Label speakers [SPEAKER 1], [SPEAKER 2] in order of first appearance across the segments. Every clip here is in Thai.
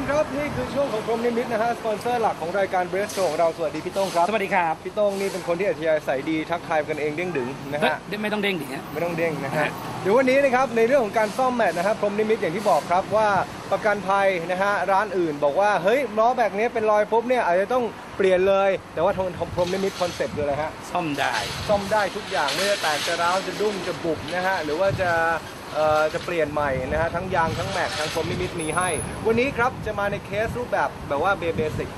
[SPEAKER 1] มครับนี่คือช่วงของกรมนิมิตนะฮะสปอนเซอร์หลักของรายการเบรสโของเราสวัสดีพี่โต้งครับ
[SPEAKER 2] สวัสดีครับ
[SPEAKER 1] พี่โต้งนี่เป็นคนที่อัธยาศัยดีทักทายกันเองเด้งดึงนะ
[SPEAKER 2] เฮ้ย
[SPEAKER 1] ฮะ
[SPEAKER 2] ไม่ต้องเด้งดิฮะ
[SPEAKER 1] ไม่ต้องเด้งนะฮะ
[SPEAKER 2] ฮะ
[SPEAKER 1] เดี๋ยววันนี้นะครับในเรื่องของการซ่อมแมตช์นะครับพรหมนิมิตอย่างที่บอกครับว่าประกันภัยนะฮะร้านอื่นบอกว่าเฮ้ยล้อแบบนี้เป็นรอยปุ๊บเนี่ยอาจจะต้องเปลี่ยนเลย แต่ว่าทางพรหมนิมิตคอนเซ็ปต์คืออะไรฮะ
[SPEAKER 2] ซ่อมได้
[SPEAKER 1] ซ่อมได้ทุกอย่างไม่ว่าแตกจะร้าวจะดุ้งจะบุบนะฮะหรือว่าจะเอ่อ จะเปลี่ยนใหม่นะฮะทั้งยางทั้งแม็กทั้งพรหมนิมิตมีให้ วันนี้ครับจะมาในเคสรูปแบบแบบว่าเบสิก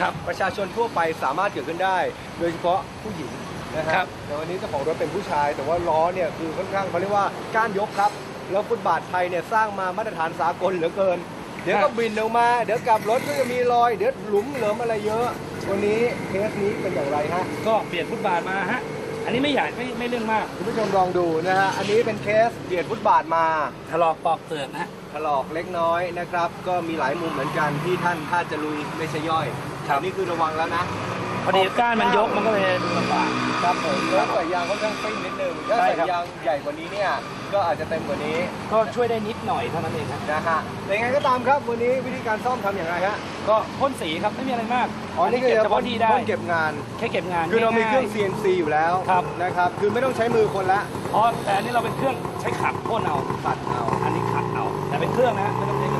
[SPEAKER 2] ครับ
[SPEAKER 1] ประชาชนทั่วไปสามารถเกิดขึ้นได้ โดยเฉพาะผู้หญิงนะฮะ
[SPEAKER 2] ครับ
[SPEAKER 1] แต่วันนี้เจ้าของรถเป็นผู้ชาย แต่ว่าล้อเนี่ยคือค่อนข้างเขาเรียกว่าก้านยกครับ แล้วฟุตบาทไทยเนี่ยสร้างมามาตรฐานสากลเหลือเกิน เดี๋ยวก็บินออกมา เดี๋ยวกลับรถก็จะมีรอย เดี๋ยวหลุมเหลิมอะไรเยอะ วันนี้เคสนี้เป็นอย่างไรฮะ
[SPEAKER 2] ก็เปลี่ยนฟุตบาทมาฮะ อันนี้ไม่ใหญ่ไม่ไม่เรื่องมาก
[SPEAKER 1] คุณผู้ชมลองดูนะฮะ อันนี้เป็นเคสเบียดฟุตบาทมา
[SPEAKER 2] ถลอกปอกเปลือกนะฮะ
[SPEAKER 1] ถลอกเล็กน้อยนะครับ ก็มีหลายมุมเหมือนกันที่ท่านถ้าจะลุยไม่ใช่ย่อย
[SPEAKER 2] ครับ
[SPEAKER 1] อันนี่คือระวังแล้วนะ
[SPEAKER 2] พ อดีก้านมันยกมันก็เลยลำบาก
[SPEAKER 1] ครับผมแล้วใส่ยางค่อนข้างปิ้งนิดนึงถ้า
[SPEAKER 2] ใช่
[SPEAKER 1] ใส่
[SPEAKER 2] ครับ
[SPEAKER 1] ยางใหญ่กว่านี้เนี่ยก็อาจจะเต็มกว่านี้
[SPEAKER 2] ก็ช่วยได้นิดหน่อยเท่านั้นเองครับ
[SPEAKER 1] นะฮะแต่ยังไงก็ตามครับวันนี้วิธีการซ่อมทำอย่างไรฮะ
[SPEAKER 2] ก็พ่นสีครับไม่มีอะไรมาก
[SPEAKER 1] อ๋อนี่ก็
[SPEAKER 2] เก็บ
[SPEAKER 1] จะ
[SPEAKER 2] เฉพาะที่ได้
[SPEAKER 1] พ่นเก็บงาน
[SPEAKER 2] แค่เก็บงาน
[SPEAKER 1] คือเรามีเครื่อง
[SPEAKER 2] ง่าย
[SPEAKER 1] CNC อยู่แล้ว
[SPEAKER 2] ครับ
[SPEAKER 1] นะครับ คือไม่ต้องใช้มือคนละ
[SPEAKER 2] ๆอ๋อแต่อันนี้เราเป็นเครื่องใช้ขัดพ่นเอา
[SPEAKER 1] ตัดเอา
[SPEAKER 2] อันนี้ขัดเอา แต่เป็นเครื่องนะฮะไม่ต้องใช้มือ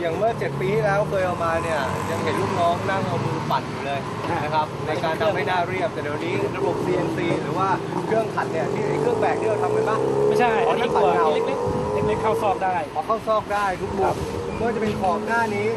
[SPEAKER 1] อย่างเมื่อ 7 ปีที่แล้วเคยเอามาเนี่ยยังเห็นลูกน้องนั่งเอามือปัดอยู่เลยนะครับในการทำให้หน้าเรียบแต่เดี๋ยวนี้ระบบ CNC หรือว่าเครื่องขัดเนี่ยที่ไอ้เครื่องแบกที่เราทำกันปะ
[SPEAKER 2] ไม่ใช่
[SPEAKER 1] อ๋อ
[SPEAKER 2] อันนี้
[SPEAKER 1] นั่น
[SPEAKER 2] กว่า
[SPEAKER 1] ปัดเงา
[SPEAKER 2] เล็กๆเล็กๆเข้าซอกได้
[SPEAKER 1] พอเข้าซอกได้ทุกมุ
[SPEAKER 2] ครั
[SPEAKER 1] ม
[SPEAKER 2] บ
[SPEAKER 1] ไม่ว่าจะเป็นขอบหน้านี้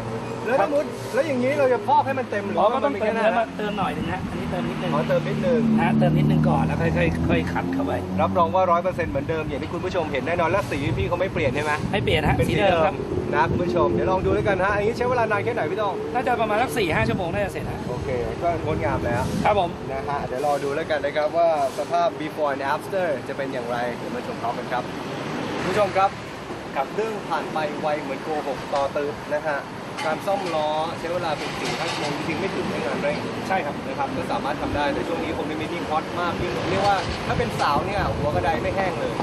[SPEAKER 1] แล้ว
[SPEAKER 2] ครั
[SPEAKER 1] ส
[SPEAKER 2] บ
[SPEAKER 1] มมติแล้วอย่างนี้เราจะพอกให้มันเต็มหรือ
[SPEAKER 2] อ๋อ
[SPEAKER 1] ว่า
[SPEAKER 2] ก็
[SPEAKER 1] มั
[SPEAKER 2] ต้อนง
[SPEAKER 1] มี
[SPEAKER 2] เติ
[SPEAKER 1] แค่
[SPEAKER 2] ม
[SPEAKER 1] นั้น
[SPEAKER 2] เนื้อมา
[SPEAKER 1] นะ
[SPEAKER 2] เติมหน่อยหนึงฮะอันนี้เติมนิดนึง
[SPEAKER 1] ขอเติมนิดนึง
[SPEAKER 2] นะเติมนิดนึงก่อนแล้วค่อยๆค่อยๆขัดเข้าไป
[SPEAKER 1] รับรองว่าร้อยเปอร์เซ็นต์เหมือนเดิมอย่างที่คุณผู้ชมเห็นแน่นอนและสีพี่เขาไม่เปลี่ยนใช่ไหม
[SPEAKER 2] ไม่เปลี่ยนฮะ
[SPEAKER 1] เป็น
[SPEAKER 2] สี
[SPEAKER 1] สี
[SPEAKER 2] เดิ
[SPEAKER 1] เดิ
[SPEAKER 2] ม
[SPEAKER 1] ม
[SPEAKER 2] ครับ
[SPEAKER 1] นะคุณผู้ชมเดี๋ยวลองดูด้วยกันฮะอันนี้ใช้เวลานานแค่ไหนพี่ต้อง
[SPEAKER 2] น่าจะประมาณสักสี่ห้าชั่วโมงน่าจะเสร็จฮะ
[SPEAKER 1] โอเค ก็งดงามแล้ว
[SPEAKER 2] ครับผม
[SPEAKER 1] นะฮะเดี๋ยวรอดูแล้วกันนะครับว่าสภาพ before and after จะเป็นอย่างไรเดี๋ยวมาชมพร้อมกันครับคุณผู้ชมครับกับเรื่องผ่านไปไวเหมือนโกหกต่อตืบนะฮะ การซ่อมล้อใช้เวลาเป็นสี่ห้าชั่วโมงจริงๆไม่ถึงในงานเร่ง
[SPEAKER 2] ใช่ครับ
[SPEAKER 1] นะครับก็สามารถทำได้แต่ช่วงนี้คงไม่มีที่ฮอตมากยิ่งเรียกว่าถ้าเป็นสาวเนี่ยหัวกระไดไม่แห้งเลย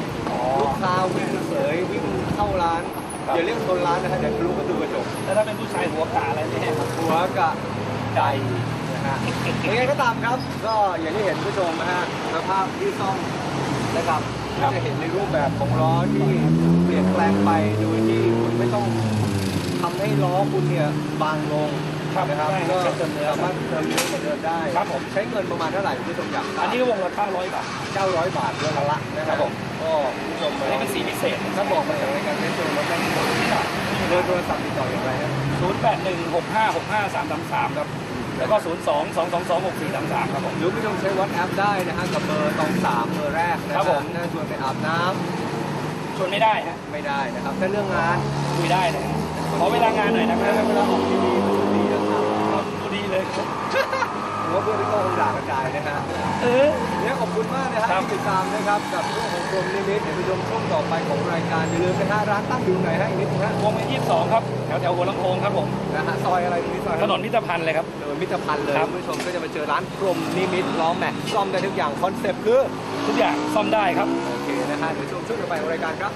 [SPEAKER 1] ลูกค้าวิ่งเสยวิ่งเข้าร้าน
[SPEAKER 2] ครับ
[SPEAKER 1] อย่าเรียกโซนร้านนะฮะเดี๋ยวทะลุประตูกระจก
[SPEAKER 2] แล้วถ้าเป็นผู้ชายหัวกาอะไรไม่แห้งครับ
[SPEAKER 1] หัวกระไดนะฮะยังไงก็ตามครับ ก็อย่างที่เห็นผู้ชมนะฮะสภาพที่ซ่อมนะครับ
[SPEAKER 2] ครั
[SPEAKER 1] ก็
[SPEAKER 2] บ
[SPEAKER 1] จะเห็นในรูปแบบของล้อที่เปลี่ยนแปลงไปโดยที่คุณไม่ต้อง ทำให้ล้อคุณเนี่ยบางลง
[SPEAKER 2] ครับ
[SPEAKER 1] นะครับ
[SPEAKER 2] ใช่
[SPEAKER 1] ก็
[SPEAKER 2] แค่เติมเนื้อ
[SPEAKER 1] สามารถเติมเนื้อมาเดินได้
[SPEAKER 2] ครับผม
[SPEAKER 1] ใช้เงินประมาณเท่าไหร่คุณผู้ชมอยากทราบ
[SPEAKER 2] อันนี้ก็วงละเก้าร้อยบาท
[SPEAKER 1] 900 บาทเรื่องละนะค
[SPEAKER 2] ครั
[SPEAKER 1] รับบ
[SPEAKER 2] ผม
[SPEAKER 1] ก็คุณผู้ชม
[SPEAKER 2] อันนี้เป็นสีพิเศษ
[SPEAKER 1] ถ้าบอกมาจากรายการเทสโซนแล้วได้ที่เบอร์โทรศัพท์ติดต่ออย่างไรครับ
[SPEAKER 2] ศูนย์แปดหนึ่งหกห้าหกห้าสามสามสามครับ แล้วก็ศูนย์สองสองสองสองหกสี่สามสามครับผม
[SPEAKER 1] หรือผู้ชมใช้วัดแอปได้นะฮะกับเบอร์ตองสามเบอร์แรกนะฮะ
[SPEAKER 2] ครับผม
[SPEAKER 1] น่าชวนไปอาบน้ำ
[SPEAKER 2] ชวนไม่ได้ฮะ
[SPEAKER 1] ไม่ได้นะครับแต่เรื่องงาน
[SPEAKER 2] คุยได้เลยฮะ ขอเวลางานหน่อยนะครับ
[SPEAKER 1] เวลาออกทีวีมันดีนะครับ
[SPEAKER 2] ดูดีเลย
[SPEAKER 1] ผมว่าเพื่อนพี่โก้คงด่ากระจายนะฮะ
[SPEAKER 2] เออ
[SPEAKER 1] เนี่ยขอบคุณมากนะฮะ
[SPEAKER 2] ครับ
[SPEAKER 1] ที่ติดตามนะครับกับช่วงของกรมนิมิตเดี๋ยวไปชมช่วงต่อไปของรายการอย่าลืมนะฮะร้านตั้งอยู่ไหนฮะอีกนิดนึงฮะ
[SPEAKER 2] วงเวียนยี่สิบสองครับแถวแถวหัวลำโพงครับผม
[SPEAKER 1] นะฮะซอยอะไรนี้ซอย
[SPEAKER 2] ถนนมิตรพันธ์เลยครับ
[SPEAKER 1] ถนนมิตรพันธ์เลย
[SPEAKER 2] ครับ
[SPEAKER 1] คุณผู้ชมก็จะมาเจอร้านกรมนิมิตล้อแม็กซ์ซ่อมได้ทุกอย่างคอนเซ็ปต์คือ
[SPEAKER 2] ทุกอย่างซ่อมได้ครับ
[SPEAKER 1] โอเคนะฮะเดี๋ยวชมช่วงต่อไปของรายการครับ